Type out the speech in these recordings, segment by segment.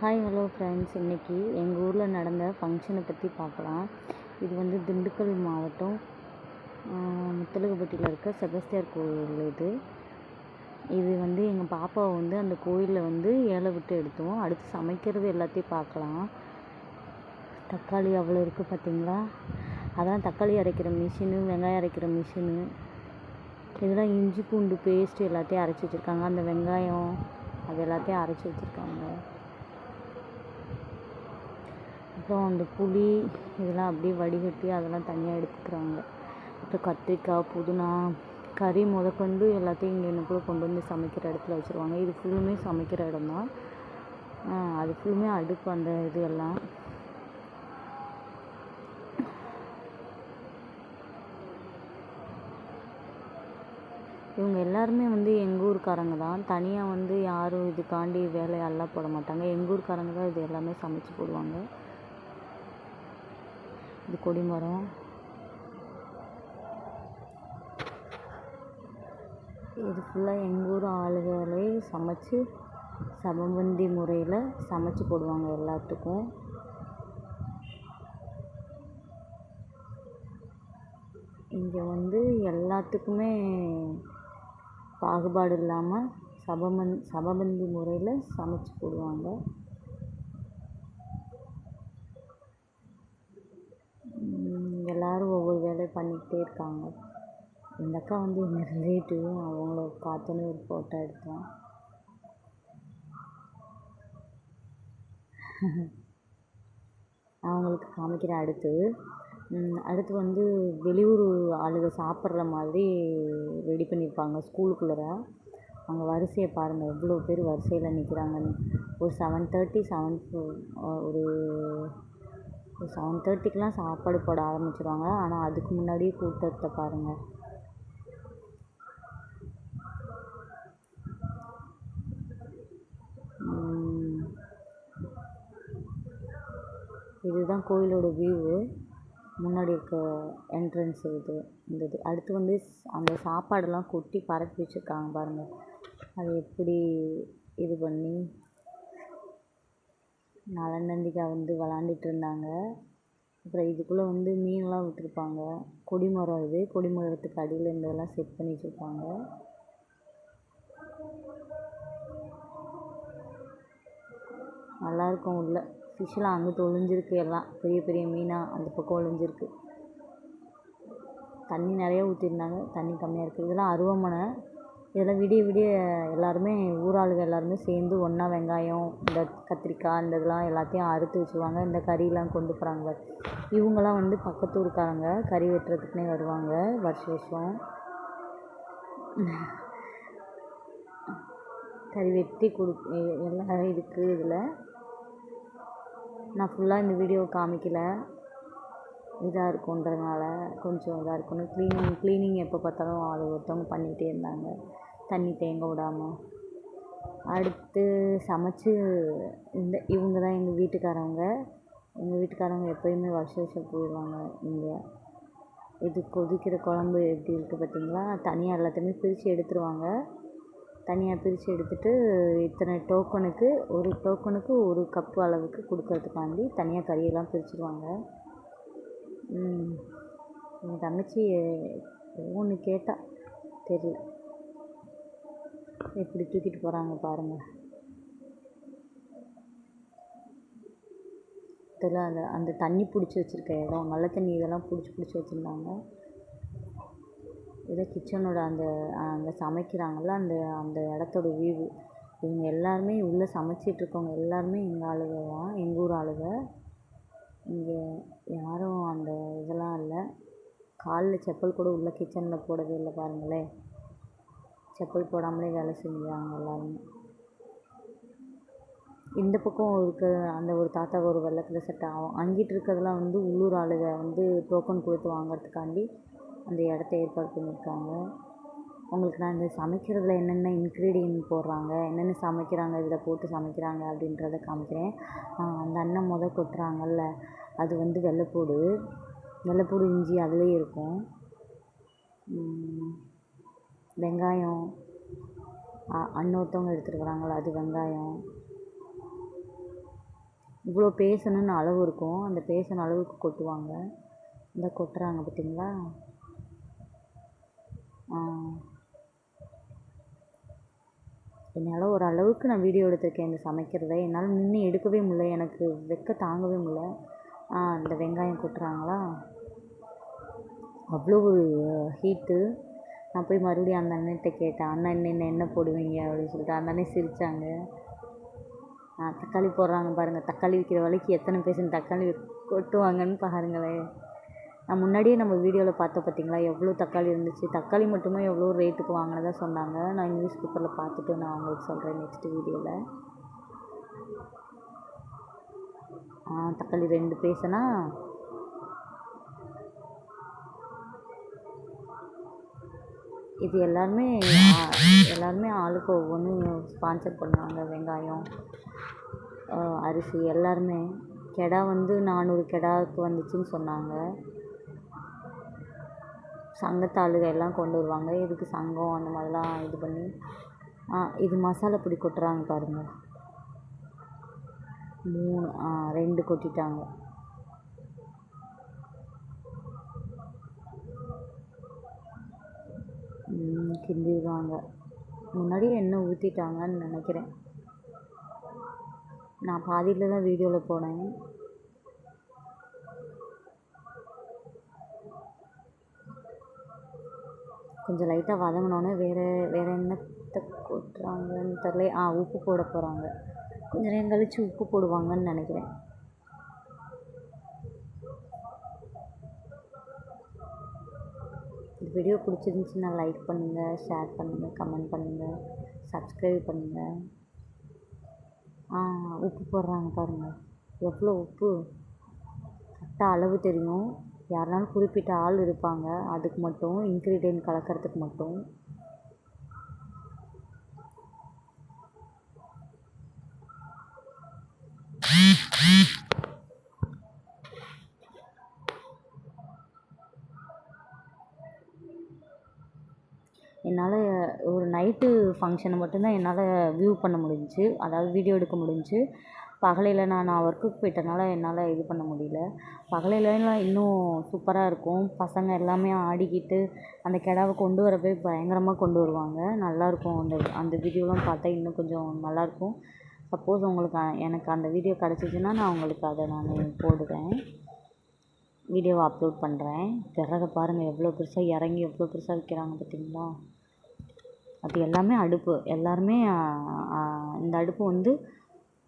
Hi hello friends இன்றைக்கி எங்கள் ஊரில் நடந்த ஃபங்க்ஷனை பற்றி பார்க்கலாம். இது வந்து திண்டுக்கல் மாவட்டம் முத்தலகுப்பட்டியில் இருக்க செபஸ்தியார் கோயில் இது. இது வந்து எங்கள் பாப்பாவை வந்து அந்த கோயிலில் வந்து ஏழை விட்டு எடுத்தோம். அடுத்து சமைக்கிறது எல்லாத்தையும் பார்க்கலாம். தக்காளி அவ்வளோ இருக்குது பார்த்தீங்களா அதான் தக்காளி அரைக்கிற மிஷினு வெங்காயம் அரைக்கிற மிஷினு இதெல்லாம் இஞ்சி பூண்டு பேஸ்ட் எல்லாத்தையும் அரைச்சி வச்சுருக்காங்க. அந்த வெங்காயம் அது எல்லாத்தையும் அரைச்சி வச்சுருக்காங்க. அப்புறம் அந்த புளி இதெல்லாம் அப்படியே வடிகட்டி அதெல்லாம் தனியாக எடுத்துக்கிறாங்க. அப்புறம் கத்திரிக்காய் புதினா கறி முதற்கொண்டு எல்லாத்தையும் இங்கே எனக்குள்ளே கொண்டு வந்து சமைக்கிற இடத்துல வச்சுருவாங்க. இது ஃபுல்லுமே சமைக்கிற இடம் தான் அது ஃபுல்லுமே அடுப்பு அந்த இது எல்லாம். இவங்க எல்லாருமே வந்து எங்கள் ஊர்க்காரங்க தான். தனியாக வந்து யாரும் இதுக்காண்டி வேலையெல்லாம் போட மாட்டாங்க. எங்கள் ஊர்க்காரங்க தான் இது எல்லாமே சமைச்சு போடுவாங்க. இது கொடிமரம் இது ஃபுல்லாக எங்கள் ஊர் ஆளுகளே சமைச்சு சமபந்தி முறையில் சமைச்சு போடுவாங்க எல்லாத்துக்கும். இங்கே வந்து எல்லாத்துக்குமே பாகுபாடு இல்லாமல் சபமந் சமபந்தி முறையில் சமைச்சு போடுவாங்க. எல்லோரும் ஒவ்வொரு வேலையை பண்ணிக்கிட்டே இருக்காங்க. இந்த அக்கா வந்து எங்கள் ரிலேட்டிவ் அவங்கள பார்த்தோன்னே ஒரு ஃபோட்டோ எடுத்தோம் அவங்களுக்கு காமிக்கிறேன் அடுத்து அடுத்து வந்து வெளியூர் ஆளுங்க சாப்பிட்ற மாதிரி ரெடி பண்ணியிருப்பாங்க ஸ்கூலுக்குள்ளார அங்கே வரிசையை பாருங்கள் எவ்வளோ பேர் வரிசையில் நிற்கிறாங்கன்னு ஒரு செவன் தேர்ட்டி செவன் ஒரு ஒரு செவன் தேர்ட்டிக்கெலாம் சாப்பாடு போட ஆரம்பிச்சிடுவாங்க ஆனால் அதுக்கு முன்னாடியே கூட்டத்தை பாருங்கள் இதுதான் கோயிலோட வியூவு முன்னாடி இருக்க என்ட்ரன்ஸ் இது இந்த அடுத்து வந்து அந்த சாப்பாடெல்லாம் கொட்டி பரப்பி வச்சுருக்காங்க பாருங்கள் அது எப்படி இது பண்ணி நலநந்திகா வந்து விளாண்டுட்டு இருந்தாங்க. அப்புறம் இதுக்குள்ளே வந்து மீன்லாம் விட்டுருப்பாங்க. கொடிமரம் இது. கொடிமரத்துக்கு அடியில் இருந்ததெல்லாம் செட் பண்ணி வச்சுருப்பாங்க. நல்லாயிருக்கும் உள்ள. ஃபிஷ்லாம் அங்கிட்டு ஒளிஞ்சிருக்கு எல்லாம். பெரிய பெரிய மீனாக அந்த பக்கம் ஒளிஞ்சிருக்கு. தண்ணி நிறையா ஊற்றிருந்தாங்க தண்ணி கம்மியாக இருக்குது இதெல்லாம் அருவமனை. இதெல்லாம் விடிய விடிய எல்லாருமே ஊராளுங்க எல்லாருமே சேர்ந்து ஒன்றா வெங்காயம் இந்த கத்திரிக்காய் இந்த இதெல்லாம் எல்லாத்தையும் அறுத்து வச்சுருவாங்க. இந்த கறியெலாம் கொண்டு போகிறாங்க இவங்கெல்லாம் வந்து பக்கத்து ஊருக்காரங்க. கறி வெட்டுறதுக்குனே வருவாங்க வருஷம் வருஷம். கறி வெட்டி கொடு எல்லாம் இருக்குது இதில். நான் ஃபுல்லாக இந்த வீடியோ காமிக்கல. இதாக இருக்குன்றதுனால கொஞ்சம் இதாக இருக்கணும் க்ளீனிங் க்ளீனிங் எப்போ பார்த்தாலும் அது ஒருத்தவங்க பண்ணிகிட்டே இருந்தாங்க. தண்ணி தேங்க விடாமல் அடுத்து சமைச்சு இந்த இவங்க தான் எங்கள் வீட்டுக்காரவங்க. எங்கள் வீட்டுக்காரவங்க எப்போயுமே வருஷம் வருஷம் போயிடுவாங்க இங்கே. இது கொதிக்கிற குழம்பு எப்படி இருக்குது பார்த்தீங்களா? தனியாக எல்லாத்தையுமே பிரித்து எடுத்துருவாங்க. தனியாக பிரித்து எடுத்துகிட்டு இத்தனை டோக்கனுக்கு ஒரு டோக்கனுக்கு ஒரு கப்பு அளவுக்கு கொடுக்கறதுக்காண்டி தனியாக கறியெல்லாம் பிரிச்சுருவாங்க. எங்கள் தங்கச்சி ஒன்று கேட்டால் தெரியல. எப்படி தூக்கிட்டு போகிறாங்க பாருங்கள் இதெல்லாம் அந்த அந்த தண்ணி பிடிச்சி வச்சுருக்க இடம் நல்ல தண்ணி இதெல்லாம் பிடிச்சி பிடிச்சி வச்சுருந்தாங்க. ஏதோ கிச்சனோட அந்த அங்கே சமைக்கிறாங்கள்ல அந்த அந்த இடத்தோட வியூவு இவங்க எல்லாருமே உள்ளே சமைச்சிட்ருக்கவங்க எல்லாருமே எங்கள் ஆளுக தான் எங்கள் ஊர் ஆளுக இங்கே யாரும் அந்த இதெல்லாம் இல்லை. காலில் செப்பல் கூட உள்ளே கிச்சனில் போடவே இல்லை பாருங்களேன். செப்பல் போடாமலே வேலை செஞ்சாங்க எல்லாருமே. இந்த பக்கம் இருக்கிற அந்த ஒரு தாத்தா ஒரு வெள்ளை கலர் சட்டை அங்கிட்டு இருக்கிறதெல்லாம் வந்து உள்ளூர் ஆளுக வந்து டோக்கன் கொடுத்து வாங்கிறதுக்காண்டி அந்த இடத்த ஏற்பாடு பண்ணியிருக்காங்க. அவங்களுக்கு நான் இந்த சமைக்கிறதுல என்னென்ன இன்க்ரீடியன்ட் போடுறாங்க என்னென்ன சமைக்கிறாங்க இதில் போட்டு சமைக்கிறாங்க அப்படின்றத காமிக்கிறேன். அந்த அண்ணன் முத கொட்டுறாங்கல்ல அது வந்து வெள்ளைப்பூடு. வெள்ளைப்பூடு இஞ்சி அதுலேயே இருக்கும். வெங்காயம் அன்னொருத்தவங்க எடுத்துகிட்டு வராங்களா அது வெங்காயம். இவ்வளோ பேசணும்னு அளவு இருக்கும். அந்த பேசின அளவுக்கு கொட்டுவாங்க. இந்த கொட்டுறாங்க பார்த்தீங்களா என்னால் என்னால் ஓரளவுக்கு நான் வீடியோ எடுத்திருக்கேன். இந்த சமைக்கிறத. என்னால் நின்று எடுக்கவே முடியல. எனக்கு வெக்க தாங்கவே முடியல. ஆ இந்த வெங்காயம் கொட்டுறாங்களா? அவ்வளோ ஒரு ஹீட்டு நான் போய் மறுபடியும் அந்த அண்ணன்கிட்ட கேட்டேன் அண்ணன் இன்னும் என்ன போடுவீங்க? அப்படின்னு சொல்லிட்டு அந்த அண்ணன் சிரித்தாங்க ஆ தக்காளி போடுறாங்க பாருங்கள் தக்காளி விற்கிற விலைக்கு எத்தனை பேசுன்னு தக்காளி கொட்டுவாங்கன்னு பாருங்களேன். நான் முன்னாடியே நம்ம வீடியோவில் பார்த்தோம் பார்த்தீங்களா எவ்வளோ தக்காளி இருந்துச்சு. தக்காளி மட்டுமே எவ்வளோ ரேட்டுக்கு வாங்கினதா சொன்னாங்க. நான் நியூஸ் பேப்பரில் பார்த்துட்டு நான் உங்களுக்கு சொல்கிறேன் நெக்ஸ்ட் வீடியோவில் தக்காளி ரெண்டு பேசுனா இது எல்லாருமே எல்லாருமே ஆளுக்கு ஒவ்வொன்று ஸ்பான்சர் பண்ணுவாங்க. வெங்காயம் அரிசி எல்லாருமே. கெடா வந்து நானூறு கெடாவுக்கு வந்துச்சுன்னு சொன்னாங்க. சங்கத்தாளுக எல்லாம் கொண்டு வருவாங்க. இதுக்கு சங்கம் அந்த மாதிரிலாம் இது பண்ணி இது மசாலா பொடி கொட்டுறாங்க பாருங்கள் மூணு ரெண்டு கொட்டிட்டாங்க. கிண்டிடுவாங்க. முன்னாடியே எண்ணெய் ஊற்றிட்டாங்கன்னு நினைக்கிறேன். நான் பாதியில் தான் வீடியோவில் போனேன். கொஞ்சம் லைட்டாக வதங்கினோன்னே வேறு வேறு என்னத்தை கொட்டுறாங்கன்னு தெரில ஆ உப்பு போட போகிறாங்க கொஞ்சம் நேரம் கழித்து உப்பு போடுவாங்கன்னு நினைக்கிறேன் இந்த வீடியோ பிடிச்சிருந்துச்சின்னா லைக் பண்ணுங்கள் ஷேர் பண்ணுங்கள் கமெண்ட் பண்ணுங்கள் சப்ஸ்கிரைப் பண்ணுங்கள் உப்பு போடுறாங்க பாருங்கள் எவ்வளோ உப்பு? கரெக்டாக அளவு தெரியும். யாருனாலும் குறிப்பிட்ட ஆள் இருப்பாங்க. அதுக்கு மட்டும் இன்க்ரீடியன்ட் கலக்கிறதுக்கு மட்டும். என்னால் ஒரு நைட்டு ஃபங்க்ஷனை மட்டும்தான் என்னால் வியூ பண்ண முடிஞ்சுச்சு. அதாவது வீடியோ எடுக்க முடிஞ்சுச்சு. பகலையில் நான் நான் ஒர்க்குக்கு போயிட்டனால என்னால் இது பண்ண முடியல. பகலையிலலாம் இன்னும் சூப்பராக இருக்கும். பசங்க எல்லாமே ஆடிக்கிட்டு அந்த கிடாவை கொண்டு வரப்போ பயங்கரமாக கொண்டு வருவாங்க. நல்லாயிருக்கும் அந்த அந்த வீடியோலாம் பார்த்தா இன்னும் கொஞ்சம் நல்லாயிருக்கும் சப்போஸ் உங்களுக்கு எனக்கு அந்த வீடியோ கிடச்சிச்சின்னா நான் உங்களுக்கு அதை நான் போடுவேன் வீடியோவை அப்லோட் பண்ணுறேன் விறக பாருங்கள் எவ்வளோ பெருசாக இறங்கி எவ்வளோ பெருசாக விற்கிறாங்க பார்த்தீங்களா? அது எல்லாமே அடுப்பு. எல்லாருமே இந்த அடுப்பு வந்து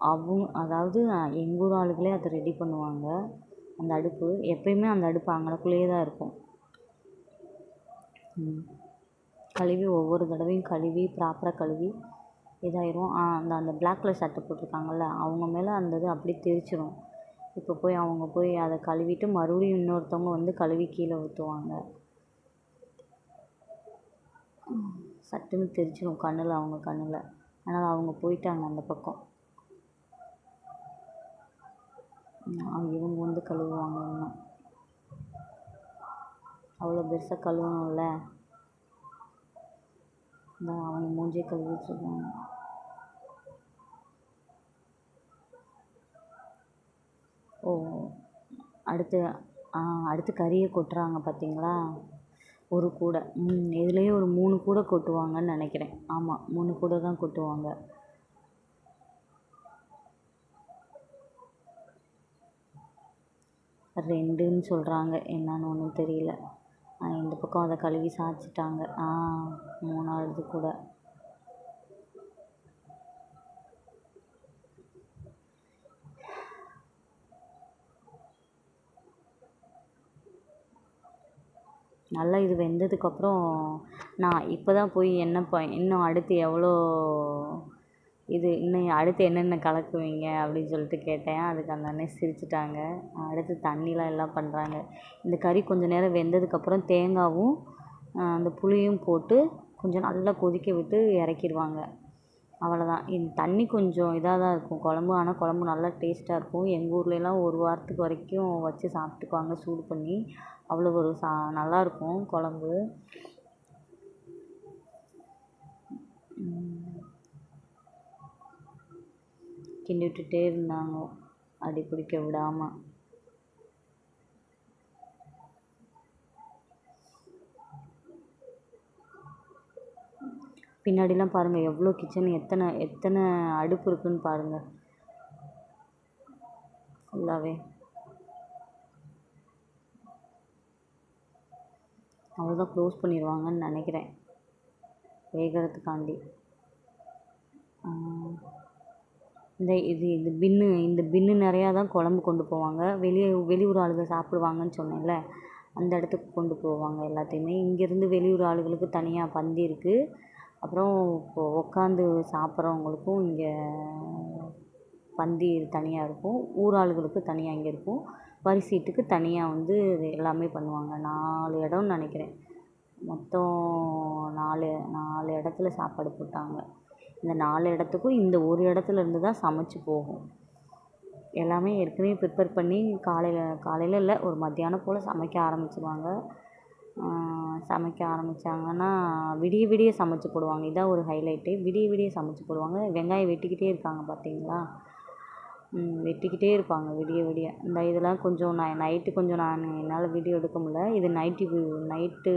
அவங்க அதாவது எங்கள் ஊர் ஆளுகளே அதை ரெடி பண்ணுவாங்க அந்த அடுப்பு. எப்பயுமே அந்த அடுப்பு அங்கனக்குள்ளேயே தான் இருக்கும். கழுவி ஒவ்வொரு தடவையும் கழுவி ப்ராப்பராக கழுவி இதாயிரும். அந்த அந்த பிளாக் கலர் சட்டை போட்டிருக்காங்கல்ல அவங்க மேலே அந்த இது அப்படியே தெரிச்சிடும் இப்போ போய் அவங்க போய் அதை கழுவிட்டு மறுபடியும் இன்னொருத்தவங்க வந்து கழுவி கீழே ஊற்றுவாங்க சட்டுன்னு தெரிச்சிடும் கண்ணில் அவங்க கண்ணில். அதனால் அவங்க போயிட்டாங்க அந்த பக்கம். இவங்க வந்து கழுவுவாங்க இன்னும். அவ்வளோ பெருசாக கழுவணும்ல? இந்த அவங்க மூஞ்சியை கழுவிட்டுருக்காங்க ஓ அடுத்து அடுத்து கறியை கொட்டுறாங்க பார்த்தீங்களா? ஒரு கூடை. ம் இதுலேயே ஒரு மூணு கூடை கொட்டுவாங்கன்னு நினைக்கிறேன். ஆமாம் மூணு கூடை தான் கொட்டுவாங்க. ரெண்டுன்னு சொல்கிறாங்க என்னன்னு ஒன்றும் தெரியல. இந்த பக்கம் அதை கழுவி சாய்ச்சிட்டாங்க. ஆ மூணாவது கூட. நல்லா இது வெந்ததுக்கப்புறம் நான் இப்போ தான் போய் என்ன ப இன்னும் அடுத்து எவ்வளோ இது இன்னும் அடுத்து என்னென்ன கலக்குவீங்க அப்படின்னு சொல்லிட்டு கேட்டேன். அதுக்கு அந்த அண்ணே சிரிச்சிட்டாங்க. அடுத்து தண்ணிலாம் எல்லாம் பண்ணுறாங்க இந்த கறி கொஞ்சம் நேரம் வெந்ததுக்கப்புறம் தேங்காயும் அந்த புளியும் போட்டு கொஞ்சம் நல்லா கொதிக்க விட்டு இறக்கிடுவாங்க. அவ்வளோதான் இந்த தண்ணி கொஞ்சம் இதாக தான் இருக்கும். குழம்பு ஆனால் குழம்பு நல்லா டேஸ்ட்டாக இருக்கும். எங்கள் ஊர்லலாம் ஒரு வாரத்துக்கு வரைக்கும் வச்சு சாப்பிட்டுக்குவாங்க சூடு பண்ணி. அவ்வளோ ஒரு சா நல்லாயிருக்கும் குழம்பு. கிண்டி விட்டுட்டே இருந்தாங்க. அடி பிடிக்க விடாமல் பின்னாடிலாம் பாருங்கள் எவ்வளோ கிச்சன் எத்தனை எத்தனை அடுப்பு இருக்குன்னு பாருங்கள் ஃபுல்லாகவே அவ்வளோதான் க்ளோஸ் பண்ணிடுவாங்கன்னு நினைக்கிறேன். வேகிறதுக்காண்டி. இந்த இது இந்த பின்னு இந்த பின்னு நிறையா தான் குழம்பு கொண்டு போவாங்க. வெளியே வெளியூர் ஆளுங்க சாப்பிடுவாங்கன்னு சொன்னேன்ல அந்த இடத்துக்கு கொண்டு போவாங்க எல்லாத்தையுமே. இங்கேருந்து வெளியூர் ஆளுகளுக்கு தனியாக பந்தி இருக்குது அப்புறம் இப்போ உட்காந்து சாப்பிட்றவங்களுக்கும் இங்கே பந்தி தனியாக இருக்கும். ஊர் ஆளுகளுக்கு தனியாக இங்கே இருக்கும். சப்பாரி சீட்டுக்கு தனியாக வந்து இது எல்லாமே பண்ணுவாங்க. நாலு இடம்னு நினைக்கிறேன். மொத்தம் நாலு நாலு இடத்துல சாப்பாடு போட்டாங்க. இந்த நாலு இடத்துக்கும் இந்த ஒரு இடத்துல இருந்து தான் சமைச்சு போகும். எல்லாமே ஏற்கனவே ப்ரிப்பேர் பண்ணி காலையில் காலையில் இல்லை ஒரு மத்தியானம் போல் சமைக்க ஆரம்பிச்சிடுவாங்க சமைக்க ஆரம்பித்தாங்கன்னா விடிய விடிய சமைச்சு போடுவாங்க. இதான் ஒரு ஹைலைட்டு விடிய விடிய சமைச்சு போடுவாங்க. வெங்காயம் வெட்டிக்கிட்டே இருக்காங்க பார்த்தீங்களா வெட்டிக்கிட்டே இருப்பாங்க விடிய விடிய. இந்த இதெல்லாம் கொஞ்சம் நான் நைட்டு கொஞ்சம் நான் என்னால் வீடியோ எடுக்க முடில இது நைட்டு நைட்டு